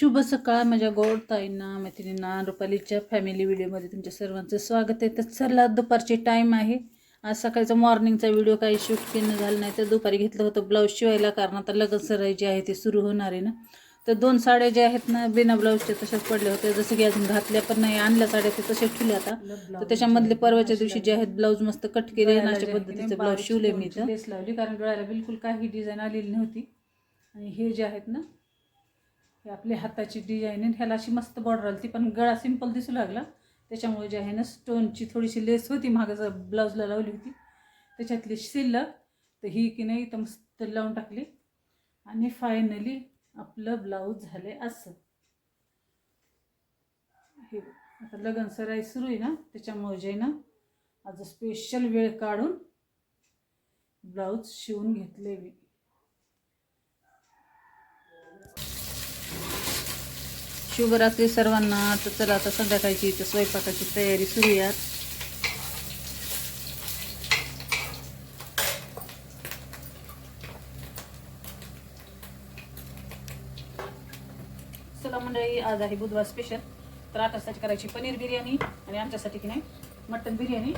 शुभ सकाळ माझ्या गोड ताईंना मैत्रिणींना रुपालीच्या फॅमिली व्हिडिओमध्ये तुमच्या सर्वांचं स्वागत आहे. तर चला दुपारचे टाईम आहे. आज सकाळचा मॉर्निंगचा व्हिडिओ काही शूट केलं झालं नाही तर दुपारी घेतलं होतं ब्लाऊज शिवायला कारण आता लगन सराई जी आहे ती सुरू होणार आहे ना. तर दोन साड्या ज्या आहेत ना बिना ब्लाऊजच्या तशाच पडल्या होत्या. जसं की अजून घातल्या पण नाही आणल्या साड्या ते तशाच ठेवल्या आता. तर त्याच्यामधले परवाच्या दिवशी जे आहेत ब्लाऊज मस्त कट केले अशा पद्धतीचं ब्लाऊज शिवले मी लेस लावली कारण गळ्याला बिलकुल काही डिझाईन आलेली नव्हती. आणि हे जे आहेत ना हे आपल्या हाताची डिझाईन आहे. ह्याला अशी मस्त बॉर्डर आली ती पण गळा सिंपल दिसू लागला. त्याच्यामुळे जे आहे ना स्टोनची थोडीशी लेस होती. मागं ब्लाऊजला लावली होती. त्याच्यातली शिल्लक तर ही की नाही तर मस्त लावून टाकली. आणि फायनली आपलं ब्लाऊज झाले असं. हे आता लगन सराई सुरू आहे ना त्याच्यामुळे जे आहे ना आज स्पेशल वेळ काढून ब्लाऊज शिवून घेतले मी. शुभरात्री सर्वांना. तर चला आता संध्याकाळची इथं स्वयंपाकाची तयारी सुरू आहे चला मंडळी आज आहे बुधवार स्पेशल तर आकाशसाठी करायची पनीर बिर्याणी आणि आमच्यासाठी की नाही मटन बिर्याणी.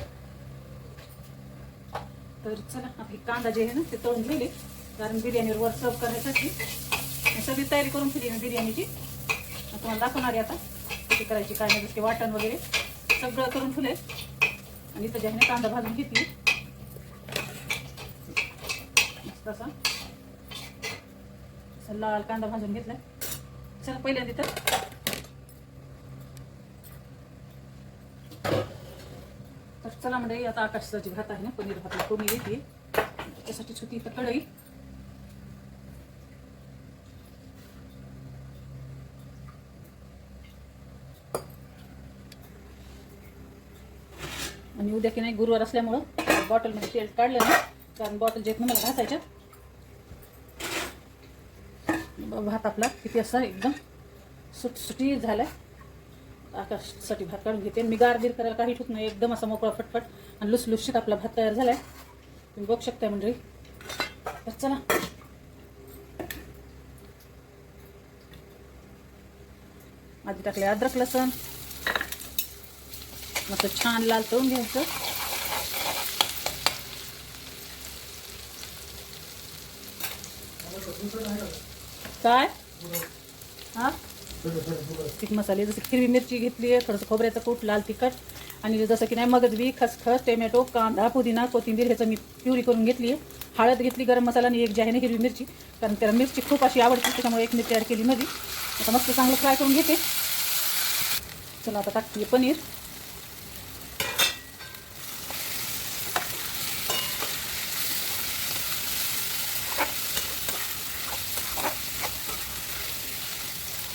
तर चला आपली कांदा जे आहे ना ते तळून घेले कारण बिर्याणीवर वर सर्व करण्यासाठी. सगळी तयारी करून फिरी बिर्याणीची. तुम्हाला दाखवणार आहे आता. कशी करायची काय नाही जसं की वाटण वगैरे. सगळं करून ठेवले आणि इथं ज्याने कांदा भाजून घेतली. मस्त लाल कांदा भाजून घेतला चला पहिल्यांदा तर तर चला म्हणजे आता आकाशाची भात आहे ना पनीर भात कोणी येते. त्यासाठी छोटी इथं कढई. आणि उद्या की नाही गुरुवार असल्यामुळं बॉटलमध्ये तेल काढलं ना कारण बॉटल जे मला घासायच्या. भात आपला किती असा एकदम सुटसुटी झालाय. आकाशसाठी भात काढून घेते. मी गारबीर करायला काही ठूक नाही. एकदम असा मोकळा फटफट आणि लुसलुशीत आपला भात तयार झालाय. तुम्ही बघू शकताय म्हणजे तर चला. आधी टाकले अद्रक लसण. असं छान लाल तळून घ्यायचं. काय? हा? तिख मसाले जसं हिरवी मिरची घेतली आहे थोडंसं खोबऱ्याचं कूट लाल तिखट आणि जसं की नाही मगज खसखस टोमॅटो कांदा पुदिना कोथिंबीर ह्याचं मी प्युरी करून घेतली आहे. हळद घेतली गरम मसाला आणि एक जी आहे ना हिरवी मिरची कारण त्याला मिरची खूप अशी आवडते त्याच्यामुळे एक मिरची ॲड केली मध्ये आता मस्त चांगलं फ्राय करून घेते. चला आता टाकते पनीर.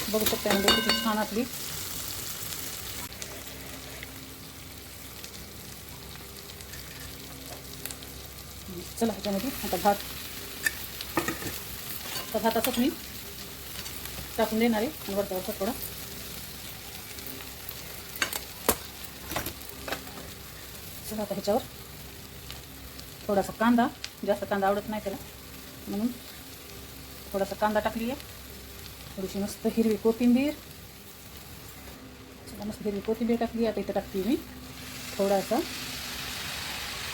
बघू शकता म्हणजे किती छान आपली. चला ह्याच्यामध्ये आता भात. आता भात असंच मी टाकून देणार आहे. वरचा वरचा थोडा. चला आता ह्याच्यावर. थोडासा कांदा. जास्त कांदा आवडत नाही त्याला. म्हणून थोडासा कांदा टाकली आहे. थोडीशी मस्त हिरवी कोथिंबीर. चला मस्त हिरवी कोथिंबीर टाकली आता इथं टाकते मी. थोडासा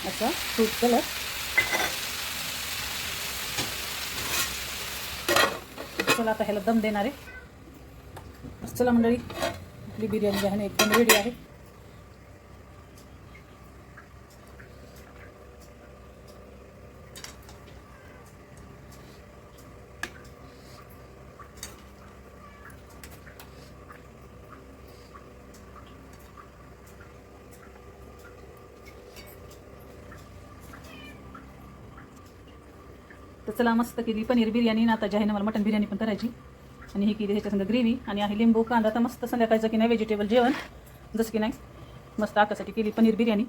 असा फ्रूट कलर चला आता ह्याला दम देणार. आहे चला मंडळी आपली बिर्याणी जी आहे एकदम रेडी आहे. तर चला मस्त केली. पनीर बिर्याणी ना आता जे आहे ना मला मटन बिर्याणी पण करायची. आणि हे केली ह्याच्यासंग ग्रेव्ही आणि आहे लिंबू कांदा. तर मस्त संध्याकाळचं की नाही व्हेजिटेबल जेवण. जसं की नाही मस्त आकासाठी केली पनीर बिर्याणी.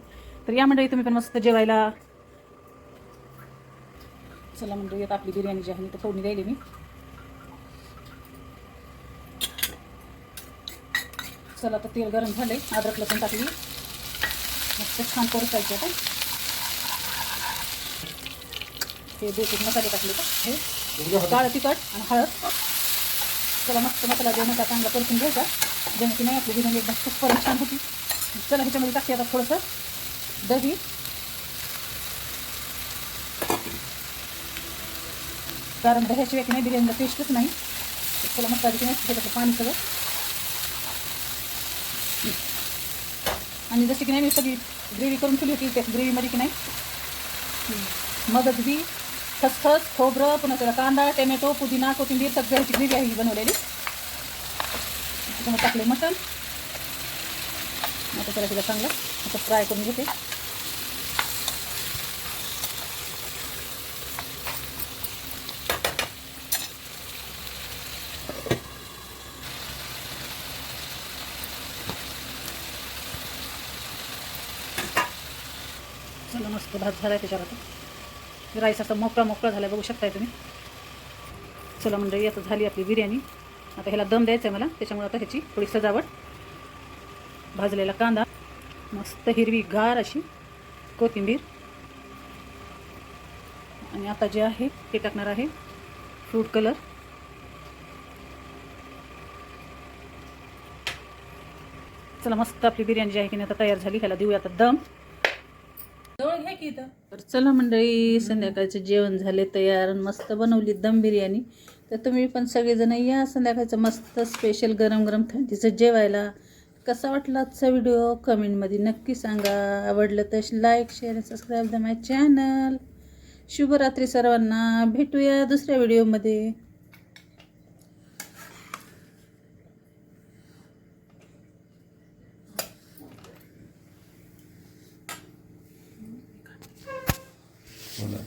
तर या मंडळी तुम्ही पण मस्त जेवायला. चला मंडळी आता आपली बिर्याणी जी आहे तर फोडणी द्यायली मी. चला आता तेल गरम झालंय. अद्रक लसूण टाकली. मस्त छान परतायचं आता हे बेसिक मसाले टाकले का? हे. काळं तिखट आणि हळद. चला मस्त मसाला आता चांगला परतून घ्यायचा. जेणे की नाही आपली बिर्याणी एकदम खूप छान होती. चला ह्याच्यामध्ये टाकते आता थोडंसं दही. कारण दह्याशिवाय की नाही बिर्याणीला टेस्टच नाही. चला मस्त की नाही त्याच्यातलं पाणी सगळं. आणि जशी की नाही मी सगळी ग्रेव्ही करून ठेवली होती त्या ग्रेव्हीमध्ये की नाही मदत बी खसखस खोबरं पुन्हा त्याला कांदा टोमॅटो पुदिना कोथिंबीर सगळ्याची ग्रेव्ही आहे ही बनवलेली. त्याच्यामध्ये टाकले मटण. आता त्याला तिला चांगलं असं फ्राय करून घेते. चला मस्त भात झाला त्याच्यावर आता राईस असा मोकळा मोकळा झाला बघू शकताय तुम्ही. चला मंडळी आता झाली आपली बिर्याणी. आता ह्याला दम द्यायचा आहे मला त्याच्यामुळे आता ह्याची थोडी सजावट. भाजलेला कांदा मस्त हिरवी गार अशी कोथिंबीर. आणि आता जे आहे ते टाकणार आहे फ्रूट कलर चला मस्त आपली बिर्याणी जी आहे की नाही आता तयार झाली ह्याला देऊया आता दम. तर चला मंडळी संध्याकाळचं जेवण झाले तयार आणि मस्त बनवली दम बिर्याणी. तर तुम्ही पण सगळेजण या संध्याकाळचं मस्त स्पेशल गरम गरम थंडीचं जेवायला. कसा वाटला आजचा व्हिडिओ कमेंटमध्ये नक्की सांगा. आवडलं तर like share subscribe the my channel शुभरात्री सर्वांना. भेटूया दुसऱ्या व्हिडिओमध्ये Voilà.